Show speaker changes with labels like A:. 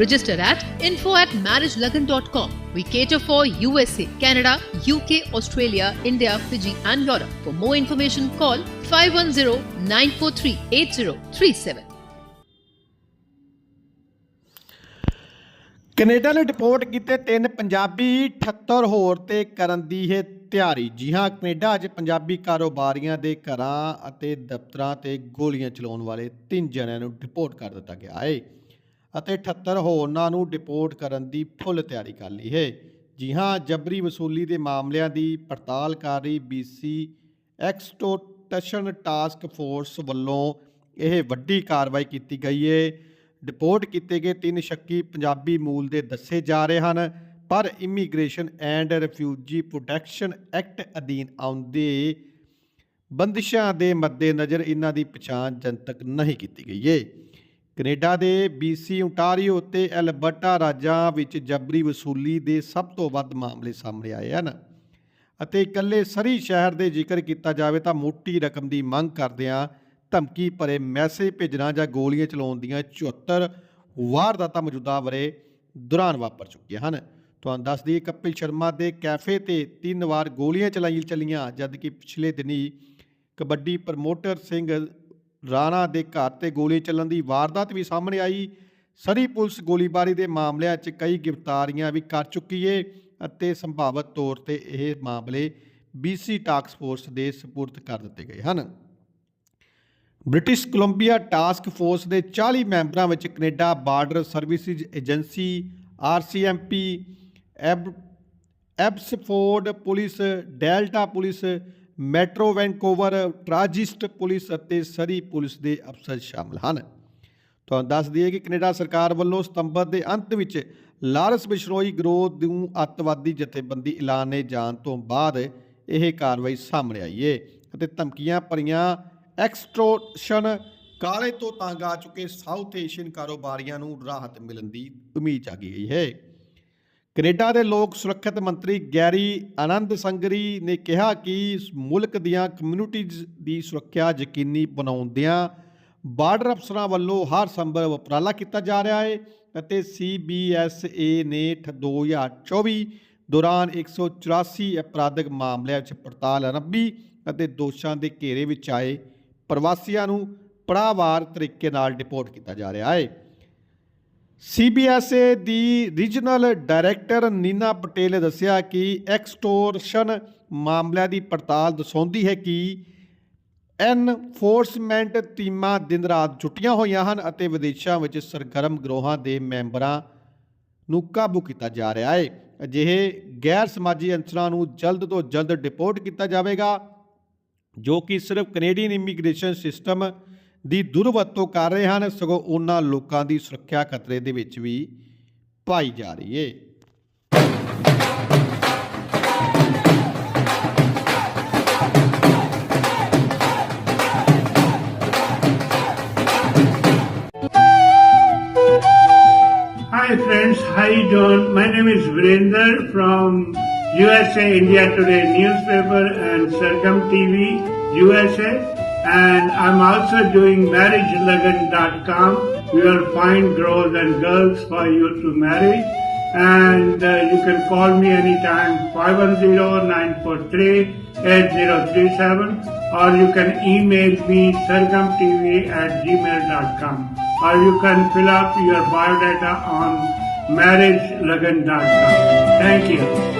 A: Register at info at marriagelagan.com. We cater for USA, Canada, UK, Australia, India, Fiji, and Europe. For more information, call 510 943 8037.
B: Canada ਨੇ deport ਕੀਤੇ ਤਿੰਨ ਪੰਜਾਬੀ 78 ਹੋਰ ਤੇ ਕਰਨ ਦੀ ਹੈ ਤਿਆਰੀ ਜੀ ਹਾਂ ਕੈਨੇਡਾ 'ਚ ਪੰਜਾਬੀ ਕਾਰੋਬਾਰੀਆਂ ਦੇ ਘਰਾਂ ਅਤੇ ਦਫ਼ਤਰਾਂ ਤੇ ਗੋਲੀਆਂ ਚਲਾਉਣ ਵਾਲੇ ਤਿੰਨ ਜਣਿਆਂ ਨੂੰ ਡਿਪੋਰਟ ਕਰ ਦਿੱਤਾ ਗਿਆ ਹੈ ਅਤੇ 78 ਹੋਰਨਾਂ ਨੂੰ ਡਿਪੋਰਟ ਕਰਨ ਦੀ ਫੁੱਲ ਤਿਆਰੀ ਕਰ ਲਈ ਹੈ। ਜੀ ਹਾਂ, ਜਬਰੀ ਵਸੂਲੀ ਦੇ ਮਾਮਲਿਆਂ ਦੀ ਪੜਤਾਲ ਕਰ ਰਹੀ ਬੀਸੀ ਐਕਸਟੋਟਸ਼ਨ ਟਾਸਕ ਫੋਰਸ ਵੱਲੋਂ ਇਹ ਵੱਡੀ ਕਾਰਵਾਈ ਕੀਤੀ ਗਈ ਹੈ ਡਿਪੋਰਟ ਕੀਤੇ ਗਏ ਤਿੰਨ ਸ਼ੱਕੀ ਪੰਜਾਬੀ ਮੂਲ ਦੇ ਦੱਸੇ ਜਾ ਰਹੇ ਹਨ, ਪਰ immigration and refugee protection act ਅਧੀਨ ਆਉਂਦੇ ਬੰਦਿਸ਼ਾਂ ਦੇ ਮੱਦੇਨਜ਼ਰ ਇਹਨਾਂ ਦੀ ਪਛਾਣ ਜਨਤਕ ਨਹੀਂ ਕੀਤੀ ਗਈ ਏ। ਕੈਨੇਡਾ ਦੇ BC ਓਨਟਾਰੀਓ ਤੇ ਐਲਬਰਟਾ ਰਾਜਾਂ ਵਿੱਚ ਜਬਰੀ ਵਸੂਲੀ ਦੇ ਸਭ ਤੋਂ ਵੱਧ ਮਾਮਲੇ ਸਾਹਮਣੇ ਆਏ ਹਨ ਅਤੇ ਇਕੱਲੇ ਸਰੀ ਸ਼ਹਿਰ ਦੇ ਜ਼ਿਕਰ ਕੀਤਾ ਜਾਵੇ ਤਾਂ ਮੋਟੀ ਰਕਮ ਦੀ ਮੰਗ ਕਰਦਿਆਂ ਧਮਕੀ ਭਰੇ ਮੈਸੇਜ ਭੇਜਣਾ ਜਾਂ ਗੋਲੀਆਂ ਚਲਾਉਣ ਦੀਆਂ 74 ਵਾਰਦਾਤਾਂ ਮੌਜੂਦਾ ਵਰੇ ਦੌਰਾਨ ਵਾਪਰ ਚੁੱਕੀਆਂ ਹਨ। ਤੁਹਾਨੂੰ ਦੱਸ ਦਈਏ, ਕਪਿਲ ਸ਼ਰਮਾ ਦੇ ਕੈਫੇ ਤੇ ਤਿੰਨ ਵਾਰ ਗੋਲੀਆਂ ਚਲਾਈ ਚਲੀਆਂ, ਜਦਕਿ ਪਿਛਲੇ ਦਿਨੀ ਕਬੱਡੀ ਪ੍ਰਮੋਟਰ ਸਿੰਘ ਰਾਣਾ ਦੇ ਘਰ ਤੇ ਗੋਲੀ ਚੱਲਣ ਦੀ ਵਾਰਦਾਤ ਵੀ ਸਾਹਮਣੇ ਆਈ। ਸਰੀ ਪੁਲਿਸ ਗੋਲੀਬਾਰੀ ਦੇ ਮਾਮਲਿਆਂ 'ਚ ਕਈ ਗ੍ਰਿਫਤਾਰੀਆਂ ਵੀ ਕਰ ਚੁੱਕੀ ਏ ਅਤੇ ਸੰਭਾਵਤ ਤੌਰ ਤੇ ਇਹ ਮਾਮਲੇ BC ਟਾਸਕ ਫੋਰਸ ਦੇ ਸਪੁਰਦ ਕਰ ਦਿੱਤੇ ਗਏ ਹਨ। ਬ੍ਰਿਟਿਸ਼ ਕੋਲੰਬੀਆ ਟਾਸਕ ਫੋਰਸ ਦੇ 40 ਮੈਂਬਰਾਂ ਵਿੱਚ Canada border services agency RCMP ab, Abbotsford police, Delta police Metro Vancouver, transit police ਅਤੇ ਸਰੀ ਪੁਲਿਸ ਦੇ ਅਫਸਰ ਸ਼ਾਮਲ ਹਨ। ਤੁਹਾਨੂੰ ਦੱਸ ਦਈਏ ਕਿ ਕੈਨੇਡਾ ਸਰਕਾਰ ਵੱਲੋਂ ਸਤੰਬਰ ਦੇ ਅੰਤ ਵਿੱਚ ਲਾਰਸ ਬਿਸ਼ਨੋਈ ਗਰੋਹ ਨੂੰ ਅੱਤਵਾਦੀ ਜਥੇਬੰਦੀ ਐਲਾਨੇ ਜਾਣ ਤੋਂ ਬਾਅਦ ਇਹ ਕਾਰਵਾਈ ਸਾਹਮਣੇ ਆਈ ਏ ਅਤੇ ਧਮਕੀਆਂ ਭਰੀਆਂ ਐਕਸਟ੍ਰੋਸ਼ਨ ਕਾਲੇ ਤੋਂ ਤੰਗ ਆ ਚੁੱਕੇ ਸਾਊਥ ਏਸ਼ੀਅਨ ਕਾਰੋਬਾਰੀਆਂ ਨੂੰ ਰਾਹਤ ਮਿਲਣ ਦੀ ਉਮੀਦ ਜਾਗੀ ਗਈ ਹੈ। ਕੈਨੇਡਾ ਦੇ ਲੋਕ ਸੁਰੱਖਿਅਤ ਮੰਤਰੀ ਗੈਰੀ ਆਨੰਦ ਸੰਗਰੀ ਨੇ ਕਿਹਾ ਕਿ ਮੁਲਕ ਦੀਆਂ ਕਮਿਊਨਿਟੀਜ਼ ਦੀ ਸੁਰੱਖਿਆ ਯਕੀਨੀ ਬਣਾਉਂਦਿਆਂ ਬਾਰਡਰ ਅਫਸਰਾਂ ਵੱਲੋਂ ਹਰ ਸੰਭਵ ਉਪਰਾਲਾ ਕੀਤਾ ਜਾ ਰਿਹਾ ਹੈ ਅਤੇ CBSA ਨੇ 2024 ਦੌਰਾਨ 184 ਅਪਰਾਧਿਕ ਮਾਮਲਿਆਂ ਵਿੱਚ ਪੜਤਾਲ ਆਰੰਭੀ ਅਤੇ ਦੋਸ਼ਾਂ ਦੇ ਘੇਰੇ ਵਿੱਚ ਆਏ ਪ੍ਰਵਾਸੀਆਂ ਨੂੰ ਪੜਾਵਾਰ ਤਰੀਕੇ ਨਾਲ ਡਿਪੋਰਟ ਕੀਤਾ ਜਾ ਰਿਹਾ ਹੈ। CBSA ਦੀ ਰੀਜਨਲ ਡਾਇਰੈਕਟਰ ਨੀਨਾ ਪਟੇਲ ਨੇ ਦੱਸਿਆ ਕਿ ਐਕਸਟੋਰਸ਼ਨ ਮਾਮਲਿਆਂ ਦੀ ਪੜਤਾਲ ਦਰਸਾਉਂਦੀ ਹੈ ਕਿ ਐਨਫੋਰਸਮੈਂਟ ਟੀਮਾਂ ਦਿਨ ਰਾਤ ਜੁਟੀਆਂ ਹੋਈਆਂ ਹਨ ਅਤੇ ਵਿਦੇਸ਼ਾਂ ਵਿੱਚ ਸਰਗਰਮ ਗਰੋਹਾਂ ਦੇ ਮੈਂਬਰਾਂ ਨੂੰ ਕਾਬੂ ਕੀਤਾ ਜਾ ਰਿਹਾ ਹੈ। ਅਜਿਹੇ ਗੈਰ ਸਮਾਜੀ ਅੰਸਰਾਂ ਨੂੰ ਜਲਦ ਤੋਂ ਜਲਦ ਡਿਪੋਰਟ ਕੀਤਾ ਜਾਵੇਗਾ, ਜੋ ਕਿ ਸਿਰਫ ਕੈਨੇਡੀਅਨ ਇਮੀਗ੍ਰੇਸ਼ਨ ਸਿਸਟਮ ਦੀ ਦੁਰਵਰਤੋਂ ਕਰ ਰਹੇ ਹਨ ਸਗੋਂ ਉਹਨਾਂ ਲੋਕਾਂ ਦੀ ਸੁਰੱਖਿਆ ਖਤਰੇ ਦੇ ਵਿੱਚ ਵੀ ਪਾਈ ਜਾ ਰਹੀ ਏ
C: Hi friends, how you doing? My name is Virender from USA India Today newspaper and Sargam TV USA and I'm also doing marriagelagan.com. We will find girls and girls for you to marry and uh, you can call me anytime 510-943-8037 or you can email me sargamtv at gmail.com or you can fill up your biodata on marriagelagan.com. Thank you.